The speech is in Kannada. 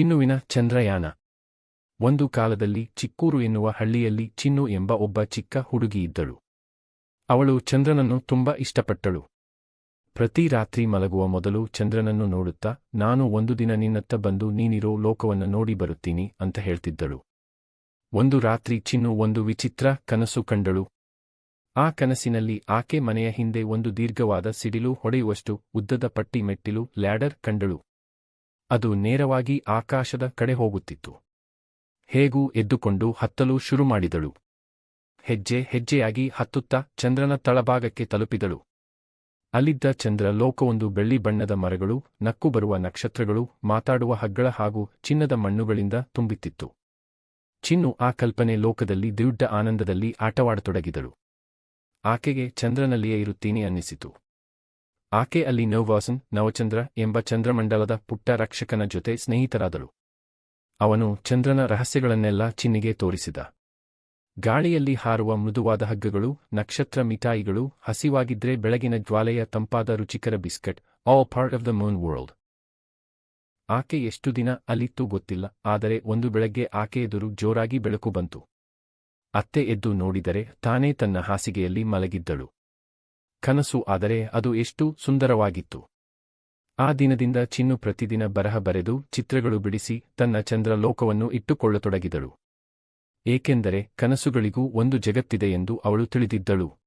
ಚಿನ್ನುವಿನ ಚಂದ್ರಯಾನ. ಒಂದು ಕಾಲದಲ್ಲಿ ಚಿಕ್ಕೂರು ಎನ್ನುವ ಹಳ್ಳಿಯಲ್ಲಿ ಚಿನ್ನು ಎಂಬ ಒಬ್ಬ ಚಿಕ್ಕ ಹುಡುಗಿಯಿದ್ದಳು ಅವಳು ಚಂದ್ರನನ್ನು ತುಂಬ ಇಷ್ಟಪಟ್ಟಳು. ಪ್ರತಿ ರಾತ್ರಿ ಮಲಗುವ ಮೊದಲು ಚಂದ್ರನನ್ನು ನೋಡುತ್ತಾ, ನಾನು ಒಂದು ದಿನ ನಿನ್ನತ್ತ ಬಂದು ನೀನಿರೋ ಲೋಕವನ್ನು ನೋಡಿ ಬರುತ್ತೀನಿ ಅಂತ ಹೇಳ್ತಿದ್ದಳು. ಒಂದು ರಾತ್ರಿ ಚಿನ್ನು ಒಂದು ವಿಚಿತ್ರ ಕನಸು ಕಂಡಳು. ಆ ಕನಸಿನಲ್ಲಿ ಆಕೆ ಮನೆಯ ಹಿಂದೆ ಒಂದು ದೀರ್ಘವಾದ ಸಿಡಿಲು ಹೊಡೆಯುವಷ್ಟು ಉದ್ದದ ಪಟ್ಟಿ ಮೆಟ್ಟಿಲು ಲ್ಯಾಡರ್ ಕಂಡಳು. ಅದು ನೇರವಾಗಿ ಆಕಾಶದ ಕಡೆ ಹೋಗುತ್ತಿತ್ತು. ಹೇಗೂ ಎದ್ದುಕೊಂಡು ಹತ್ತಲು ಶುರು ಮಾಡಿದಳು. ಹೆಜ್ಜೆ ಹೆಜ್ಜೆಯಾಗಿ ಹತ್ತುತ್ತಾ ಚಂದ್ರನ ತಳಭಾಗಕ್ಕೆ ತಲುಪಿದಳು. ಅಲ್ಲಿದ್ದ ಚಂದ್ರ ಲೋಕವೊಂದು ಬೆಳ್ಳಿ ಬಣ್ಣದ ಮರಗಳು, ನಕ್ಕು ಬರುವ ನಕ್ಷತ್ರಗಳು, ಮಾತಾಡುವ ಹಗ್ಗಳ ಹಾಗೂ ಚಿನ್ನದ ಮಣ್ಣುಗಳಿಂದ ತುಂಬಿತ್ತಿತ್ತು. ಚಿನ್ನು ಆ ಕಲ್ಪನೆ ಲೋಕದಲ್ಲಿ ದಿವ್ಯ ಆನಂದದಲ್ಲಿ ಆಟವಾಡತೊಡಗಿದಳು. ಆಕೆಗೆ ಚಂದ್ರನಲ್ಲಿಯೇ ಇರುತ್ತೀನಿ ಅನ್ನಿಸಿತು. ಆಕೆ ಅಲ್ಲಿ ನೋವಾಸನ್, ನವಚಂದ್ರ ಎಂಬ ಚಂದ್ರಮಂಡಲದ ಪುಟ್ಟ ರಕ್ಷಕನ ಜೊತೆ ಸ್ನೇಹಿತರಾದಳು. ಅವನು ಚಂದ್ರನ ರಹಸ್ಯಗಳನ್ನೆಲ್ಲ ಚಿನ್ನಿಗೆ ತೋರಿಸಿದ. ಗಾಳಿಯಲ್ಲಿ ಹಾರುವ ಮೃದುವಾದ ಹಗ್ಗಗಳು, ನಕ್ಷತ್ರ ಮಿಠಾಯಿಗಳು, ಹಸಿವಾಗಿದ್ರೆ ಬೆಳಗಿನ ಜ್ವಾಲೆಯ ತಂಪಾದ ರುಚಿಕರ biscuit all part of the moon world ಆಕೆ ಎಷ್ಟು ದಿನ ಅಲ್ಲಿತ್ತು ಗೊತ್ತಿಲ್ಲ, ಆದರೆ ಒಂದು ಬೆಳಗ್ಗೆ ಆಕೆ ಎದುರು ಜೋರಾಗಿ ಬೆಳಕು ಬಂತು. ಅತ್ತೆ ಎದ್ದು ನೋಡಿದರೆ ತಾನೇ ತನ್ನ ಹಾಸಿಗೆಯಲ್ಲಿ ಮಲಗಿದ್ದಳು. ಕನಸು ಆದರೆ ಅದು ಎಷ್ಟು ಸುಂದರವಾಗಿತ್ತು. ಆ ದಿನದಿಂದ ಚಿನ್ನು ಪ್ರತಿದಿನ ಬರಹ ಬರೆದು ಚಿತ್ರಗಳು ಬಿಡಿಸಿ ತನ್ನ ಚಂದ್ರ ಲೋಕವನ್ನು ಇಟ್ಟುಕೊಳ್ಳತೊಡಗಿದಳು. ಏಕೆಂದರೆ ಕನಸುಗಳಿಗೂ ಒಂದು ಜಗತ್ತಿದೆ ಎಂದು ಅವಳು ತಿಳಿದಿದ್ದಳು.